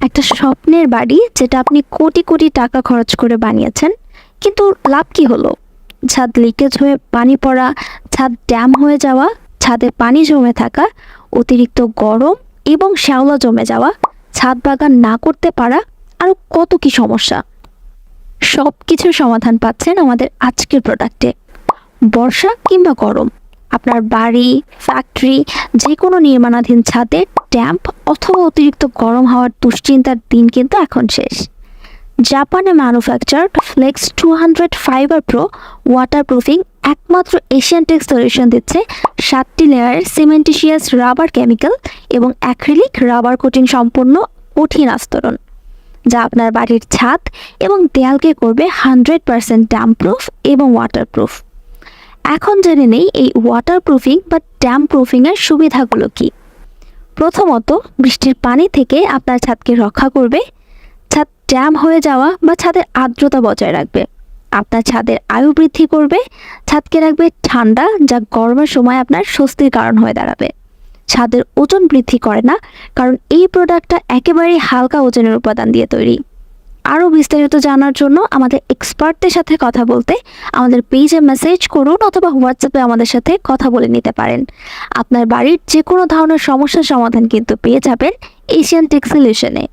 একটা স্বপ্নের বাড়ি যেটা আপনি কোটি কোটি টাকা খরচ করে বানিয়েছেন, কিন্তু লাভ কি হলো? ছাদ লিকেজ হয়ে পানি পড়া, ছাদ ড্যাম হয়ে যাওয়া, ছাদে পানি জমে থাকা, অতিরিক্ত গরম এবং শ্যাওলা জমে যাওয়া, ছাদ বাগান না করতে পারা আরও কত কি সমস্যা? সব কিছুর সমাধান পাচ্ছেন আমাদের আজকের প্রোডাক্টে বর্ষা কিংবা গরম, আপনার বাড়ি ফ্যাক্টরি যে কোনো নির্মাণাধীন ছাদে ড্যাম্প অথবা অতিরিক্ত গরম হওয়ার দুশ্চিন্তার দিন কিন্তু এখন শেষ। জাপানে manufactured flex two hundred fibre pro waterproofing একমাত্র এশিয়ান টেক সলিউশন দিচ্ছে সাতটি লেয়ারের সিমেন্টিশিয়াস রাবার কেমিক্যাল এবং অ্যাক্রিলিক রাবার কোটিং সম্পন্ন কঠিন আস্তরণ, যা আপনার বাড়ির ছাদ এবং দেয়ালকে করবে হান্ড্রেড পারসেন্ট ড্যাম্পপ্রুফ এবং ওয়াটারপ্রুফ এখন জেনে নেই এই ওয়াটারপ্রুফিং বা ড্যাম প্রুফিংয়ের সুবিধাগুলো কী। প্রথমত বৃষ্টির পানি থেকে আপনার ছাদকে রক্ষা করবে। ছাদ ড্যাম হয়ে যাওয়া বা ছাদের আর্দ্রতা বজায় রাখবে। আপনার ছাদের আয়ু বৃদ্ধি করবে। ছাদকে রাখবে ঠান্ডা, যা গরমের সময় আপনার স্বস্তির কারণ হয়ে দাঁড়াবে। ছাদের ওজন বৃদ্ধি করে না, কারণ এই প্রোডাক্টটা একেবারেই হালকা ওজনের উপাদান দিয়ে তৈরি। আরও বিস্তারিত জানার জন্য আমাদের এক্সপার্টদের সাথে কথা বলতে আমাদের পেজে মেসেজ করুন অথবা হোয়াটসঅ্যাপে আমাদের সাথে কথা বলে নিতে পারেন। আপনার বাড়ির যে কোনো ধরনের সমস্যার সমাধান কিন্তু পেয়ে যাবেন এশিয়ান টেক সলিউশনে